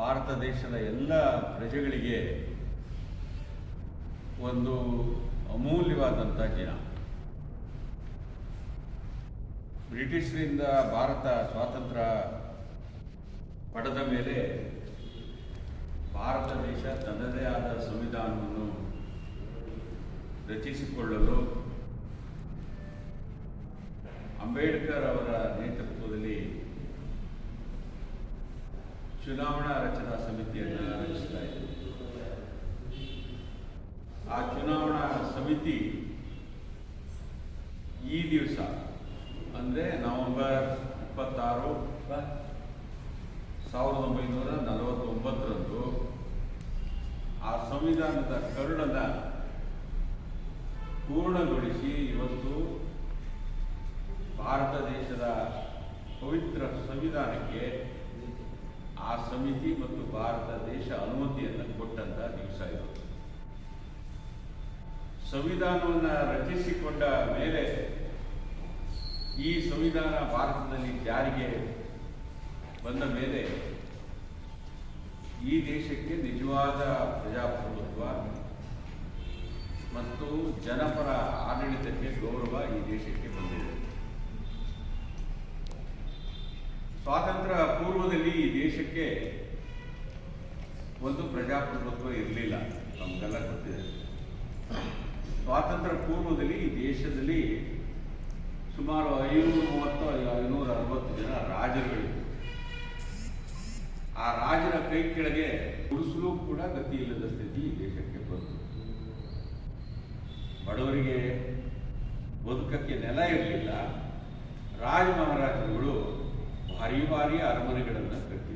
ಭಾರತ ದೇಶದ ಎಲ್ಲ ಪ್ರಜೆಗಳಿಗೆ ಒಂದು ಅಮೂಲ್ಯವಾದಂಥ ದಿನ. ಬ್ರಿಟಿಷರಿಂದ ಭಾರತ ಸ್ವಾತಂತ್ರ್ಯ ಪಡೆದ ಮೇಲೆ ಭಾರತ ದೇಶ ತನ್ನದೇ ಆದ ಸಂವಿಧಾನವನ್ನು ರಚಿಸಿಕೊಳ್ಳಲು ಅಂಬೇಡ್ಕರ್ ಅವರ ನೇತೃತ್ವದಲ್ಲಿ ಚುನಾವಣಾ ರಚನಾ ಸಮಿತಿಯನ್ನು ರಚಿಸಲಾಯಿತು ಆ ಚುನಾವಣಾ ಸಮಿತಿ ಈ ದಿವಸ, ಅಂದರೆ ನವೆಂಬರ್ ಇಪ್ಪತ್ತಾರು, ಸಾವಿರದ ಒಂಬೈನೂರ ನಲವತ್ತೊಂಬತ್ತರಂದು ಆ ಸಂವಿಧಾನದ ಕರುಣದ ಪೂರ್ಣಗೊಳಿಸಿ ಇವತ್ತು ಭಾರತ ದೇಶದ ಪವಿತ್ರ ಸಂವಿಧಾನಕ್ಕೆ ಆ ಸಮಿತಿ ಮತ್ತು ಭಾರತ ದೇಶ ಅನುಮತಿಯನ್ನು ಕೊಟ್ಟಂತ ದಿವಸ ಇದು. ಸಂವಿಧಾನವನ್ನು ರಚಿಸಿಕೊಂಡ ಮೇಲೆ ಈ ಸಂವಿಧಾನ ಭಾರತದಲ್ಲಿ ಜಾರಿಗೆ ಬಂದ ಮೇಲೆ ಈ ದೇಶಕ್ಕೆ ನಿಜವಾದ ಪ್ರಜಾಪ್ರಭುತ್ವ ಮತ್ತು ಜನಪರ ಆಡಳಿತಕ್ಕೆ ಗೌರವ ಈ ದೇಶಕ್ಕೆ ಬಂದಿದೆ. ಸ್ವಾತಂತ್ರ್ಯ ಪೂರ್ವದಲ್ಲಿ ಈ ದೇಶಕ್ಕೆ ಒಂದು ಪ್ರಜಾಪ್ರಭುತ್ವ ಇರಲಿಲ್ಲ. ನಮಗೆಲ್ಲ ಗೊತ್ತಿದೆ. ಸ್ವಾತಂತ್ರ್ಯ ಪೂರ್ವದಲ್ಲಿ ಈ ದೇಶದಲ್ಲಿ ಸುಮಾರು ಐನೂರ ಮೂವತ್ತು ಐನೂರ ಅರವತ್ತು ಜನ ರಾಜರುಗಳಿದ್ದರು. ಆ ರಾಜರ ಕೈ ಕೆಳಗೆ ಉಳಿಸಲು ಕೂಡ ಗತಿ ಇಲ್ಲದ ಸ್ಥಿತಿ ಈ ದೇಶಕ್ಕೆ ಬಂತು. ಬಡವರಿಗೆ ಬದುಕಕ್ಕೆ ನೆಲ ಇರಲಿಲ್ಲ. ರಾಜ ಮಹಾರಾಜರುಗಳು அறிவாரிய அரமனைகள் எல்லாம் கட்டி